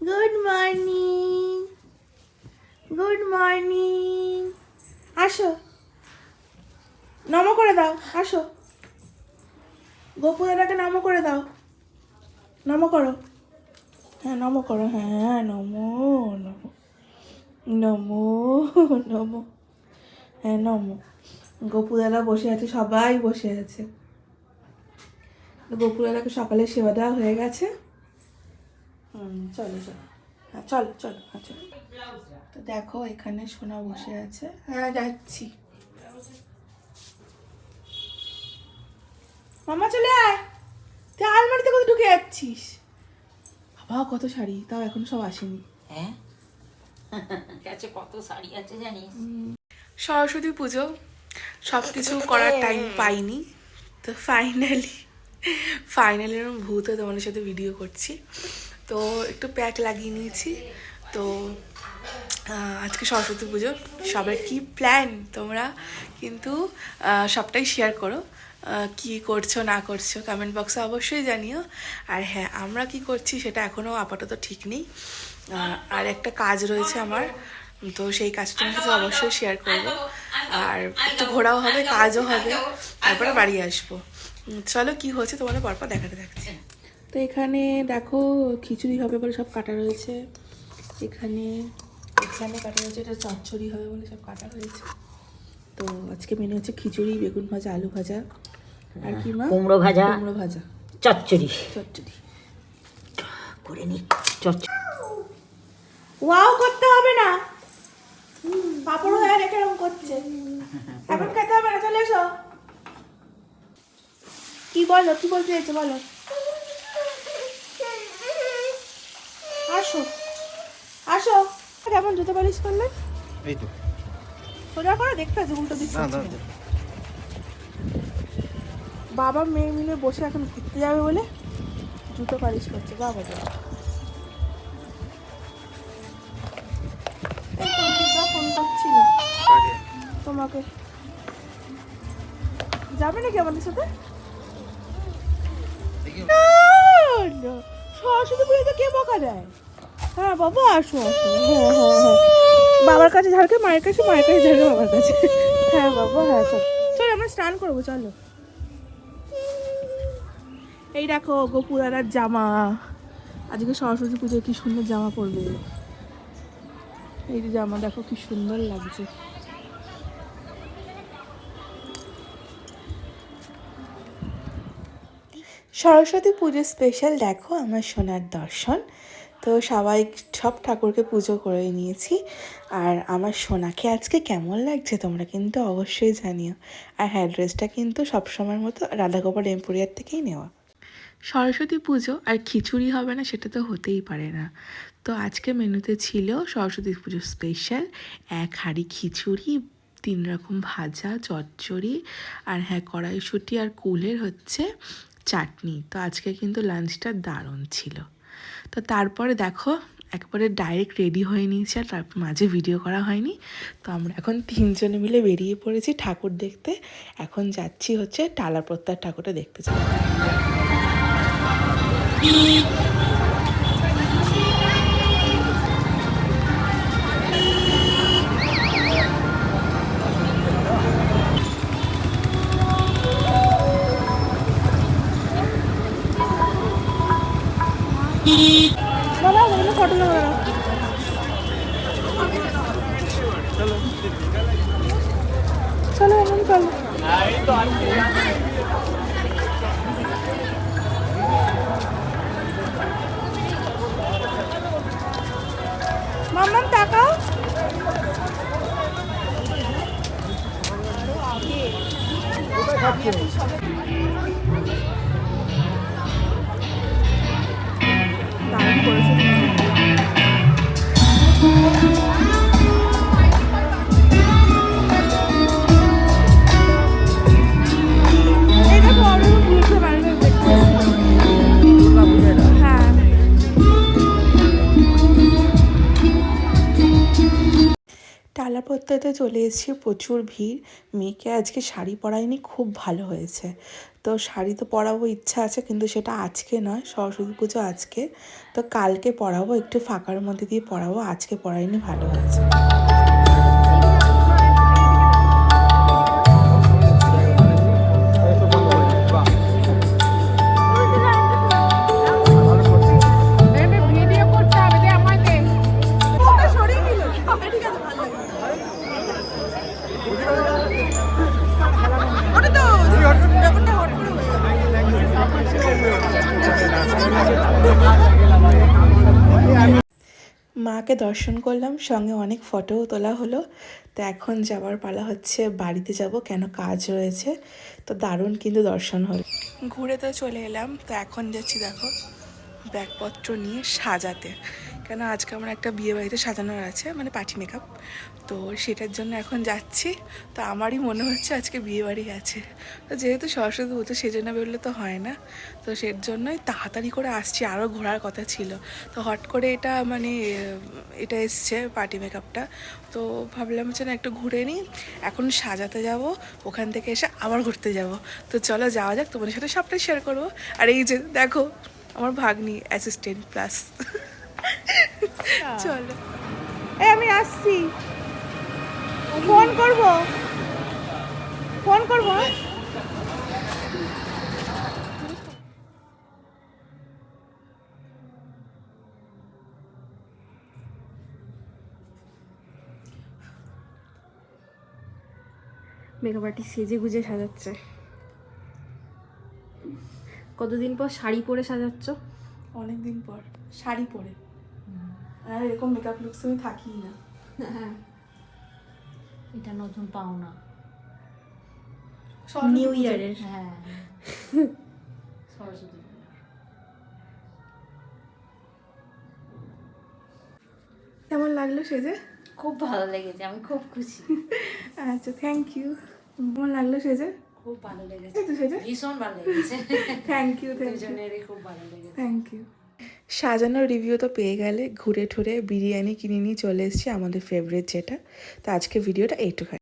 Good morning good morning আসো। নম করে দাও। আসো। গোপু দাদাকে নম করে দাও। নম করো। হ্যাঁ নম করো। হ্যাঁ নম নম। নম নম। হ্যাঁ নম। গোপু দাদা বসে আছে, সবাই বসে আছে। গোপু দাদাকে সকালে সেবা দেওয়া হয়ে গেছে। চলো চলো। হ্যাঁ চলো চলো হ্যাঁ চলো। তো দেখো এখানে সোনা বসে আছে। হ্যাঁ যাচ্ছি। মামা চলে আয়। তুই আলমারিতে কত ঢুকে যাচ্ছিস? বাবা কত শাড়ি? তাও এখন সব আসেনি। হ্যাঁ? কাছে কত শাড়ি আছে জানিস? সরস্বতী পুজো সব কিছু করার টাইম পাইনি। তো ফাইনালি ফাইনালি এরকম ভূত তোমাদের সাথে ভিডিও করছি। তো একটু প্যাক লাগিয়ে নিয়েছি। তো আজকে সরস্বতী পুজো। সবার কি প্ল্যান তোমরা? কিন্তু সবটাই শেয়ার করো। কি করছ, না করছ কমেন্ট বক্সে অবশ্যই জানিও। আর হ্যাঁ আমরা কি করছি সেটা এখনও আপাতত ঠিক নেই। আর একটা কাজ রয়েছে আমার। তো সেই কাজটা সাথে অবশ্যই শেয়ার করব। আর একটু ঘোরাও হবে, কাজও হবে। তারপরে বাড়ি আসব। চলো, কি হচ্ছে তোমাদের পরপর দেখাতে থাকছি। তো এখানে দেখো খিচুড়ি হবে বলে সব কাটা রয়েছে। এখানে এখানে কাটা রয়েছে এটা চচ্চড়ি হবে বলে সব কাটা রয়েছে। তো আজকে মেনু হচ্ছে খিচুড়ি বেগুন ভাজা আলু ভাজা। আর কি মা? কুমড়ো ভাজা কুমড়ো ভাজা। চচ্চড়ি। চচ্চড়ি। করে নি চচ্চড়ি। ওয়াও করতে হবে না। পাপড় হয়ে রেখে এরকম করছে। এখন খেতে হবে না চলে এসো। কি বলো কি বলতে চাইছো বলো আসো আসো। কেমন জুতো পালিশ করলে? এই তো। সোজা করে দেখতে আছে উল্টো দিক। না বাবা মেয়ে মিলে বসে এখন ঘুরতে যাবে বলে জুতো পালিশ করছে বাবা। দিদা ফোন করছিল তোমাকে। যাবে নাকি আমাদের সাথে। সরস্বতী পুজোতে কে বকা দেয়? হ্যাঁ বাবা, আসো আসো। হ্যাঁ হ্যাঁ হ্যাঁ। বাবার কাছে ঝাড়কে, মায়ের কাছে মায়ের কাছে ঝাড়কে, বাবার কাছে। হ্যাঁ বাবা হ্যাঁ চল। চল, আমরা স্নান করব, চলো। এই দেখো গোপুরার জামা। আজকে সরস্বতী পুজোয় কি সুন্দর জামা পরবে। এই যে জামা, দেখো কি সুন্দর লাগছে। সরস্বতী পুজো স্পেশাল দেখো, আমার সোনার দর্শন। তো সবাই সব ঠাকুরকে পুজো করে নিয়েছি। আর আমার সোনাকে আজকে কেমন লাগছে তোমরা কিন্তু অবশ্যই জানিও। আর হ্যাঁ ড্রেসটা কিন্তু সবসময়ের মতো রাধাগোপাল এম্পোরিয়ার থেকেই নেওয়া। সরস্বতী পুজো আর খিচুড়ি হবে না সেটা তো হতেই পারে না। তো আজকে মেনুতে ছিল সরস্বতী পুজো স্পেশাল এক হাঁড়ি খিচুড়ি, তিন রকম ভাজা, চচ্চড়ি, আর হ্যাঁ কড়াইশুঁটি আর কুলের হচ্ছে চাটনি। তো আজকে কিন্তু লাঞ্চটা দারুণ ছিল। তো তারপরে দেখো, একবারে ডাইরেক্ট রেডি হয়ে নিয়েছি আর তার মাঝে ভিডিও করা হয়নি। তো আমরা এখন তিনজনে মিলে বেরিয়ে পড়েছি ঠাকুর দেখতে। এখন যাচ্ছি হচ্ছে টালা প্রত্যার ঠাকুরটা দেখতে যাব। বাবা ওগুলো ফটো নেব চলো এখন চলো। মাম্মাম তাকাও। দারুণ পরতে চলে এসেছি, প্রচুর ভিড়। মেয়েকে আজকে শাড়ি পরাইনি, খুব ভালো হয়েছে। তো শাড়ি তো পরাবো, ইচ্ছা আছে, কিন্তু সেটা আজকে নয়, সরস্বতী পুজো আজকে। তো কালকে পরাবো, একটু ফাঁকার মধ্যে দিয়ে পরাবো, আজকে পরাইনি, ভালো হয়েছে। মাকে দর্শন করলাম, সঙ্গে অনেক ফটোও তোলা হলো। তো এখন যাওয়ার পালা হচ্ছে, বাড়িতে যাব, কেন কাজ রয়েছে। তো দারুণ কিন্তু দর্শন হলো। ঘুরে তো চলে এলাম, তো এখন যাচ্ছি দেখো। ব্যাগপত্র নিয়ে সাজাতে। কেন আজকে আমার একটা বিয়ে বাড়িতে সাজানোর আছে মানে পার্টি মেকআপ। তো সেটার জন্য এখন যাচ্ছি। তো আমারই মনে হচ্ছে আজকে বিয়ে বাড়ি আছে। তো যেহেতু সরস্বতী পুজো, সেজন্য বেরোলে তো হয় না। তো সের জন্যই তাড়াতাড়ি করে আসছি, আরও ঘোরার কথা ছিল। তো হট করে এটা মানে এটা এসছে পার্টি মেকআপটা। তো ভাবলাম যে না একটু ঘুরে নিই। এখন সাজাতে যাব, ওখান থেকে এসে আবার ঘুরতে যাব। তো চলো যাওয়া যাক, তোমাদের সাথে সবটাই শেয়ার করব। আর এই যে দেখো আমার ভাগ্নি অ্যাসিস্ট্যান্ট প্লাস চলো। আমি আসছি। ফোন করব? ফোন করব? মেকআপ আর্টিস্ট সেজে গুজে সাজাচ্ছে। কতদিন পর শাড়ি পরে সাজাচ্ছ? অনেক দিন পর। শাড়ি পরে। আর এরকম মেকআপ লুকস আমি থাকি না। এটা নতুন পাওনা। নিউ ইয়ারের হ্যাঁ। সরস্বতী কেমন লাগল সেজে? খুব ভালো লেগেছে আমি খুব খুশি। আচ্ছা থ্যাংক ইউ কেমন লাগল সেজে? খুব ভালো লেগেছে। এই তো সেজে ভীষণ ভালো লেগেছে। থ্যাংক ইউ থ্যাংক ইউ দুজনেরই খুব ভালো লেগেছে। থ্যাংক ইউ সাজানোর রিভিউ তো পেয়ে গেলে ঘুরে ঠুরে বিরিয়ানি কিনে নিয়ে চলে এসেছি আমাদের ফেভারিট যেটা। তো আজকে ভিডিওটা এইটুখানি।